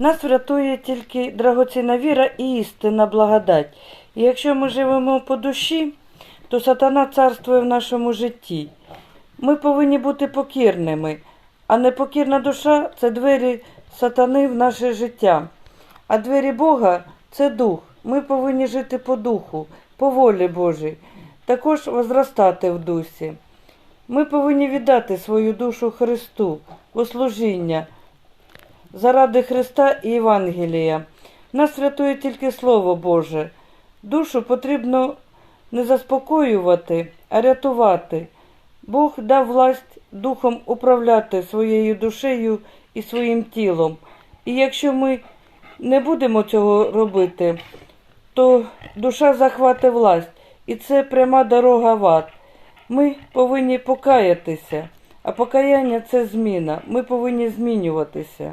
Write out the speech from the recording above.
Нас врятує тільки драгоцінна віра і істинна благодать. І якщо ми живемо по душі, то сатана царствує в нашому житті. Ми повинні бути покірними, а непокірна душа це двері сатани в наше життя. А двері Бога це дух. Ми повинні жити по духу, по волі Божій, також возростати в дусі. Ми повинні віддати свою душу Христу у служіння заради Христа і Євангелія. Нас рятує тільки Слово Боже. Душу потрібно не заспокоювати, а рятувати. Бог дав власть духом управляти своєю душею і своїм тілом. І якщо ми не будемо цього робити, то душа захватить власть, і це пряма дорога в ад. Ми повинні покаятися, а покаяння це зміна. Ми повинні змінюватися.